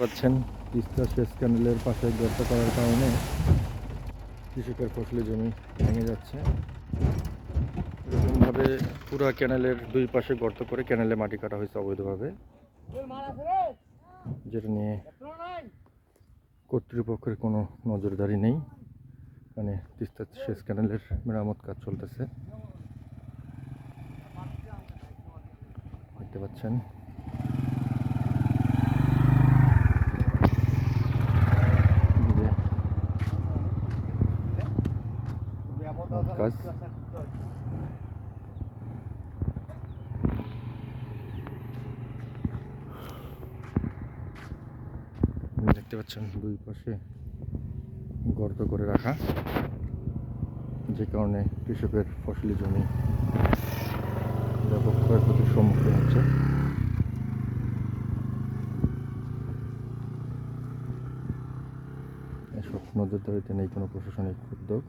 পাচ্ছেন তিস্তা সেচ ক্যানেলের পাশে গর্ত করার কারণে কৃষকের ফসলি জমি ভেঙে যাচ্ছে। এরকমভাবে পুরো ক্যানেলের দুই পাশে গর্ত করে ক্যানেলে মাটি কাটা হয়েছে অবৈধভাবে। যেটা নিয়ে কর্তৃপক্ষের কোনো নজরদারি নেই। মানে তিস্তা সেচ ক্যানেলের মেরামত কাজ চলতেছে। দেখতে পাচ্ছেন এই যে কাজ দেখতে পাচ্ছেন দুই পাশে গর্ত করে রাখা, যে কারণে কৃষকের ফসলি জমি ব্যাপক ক্ষয়ক্ষতির সম্মুখীন হচ্ছে। এসব নজরদারিতে নেই কোনো প্রশাসনিক উদ্যোগ।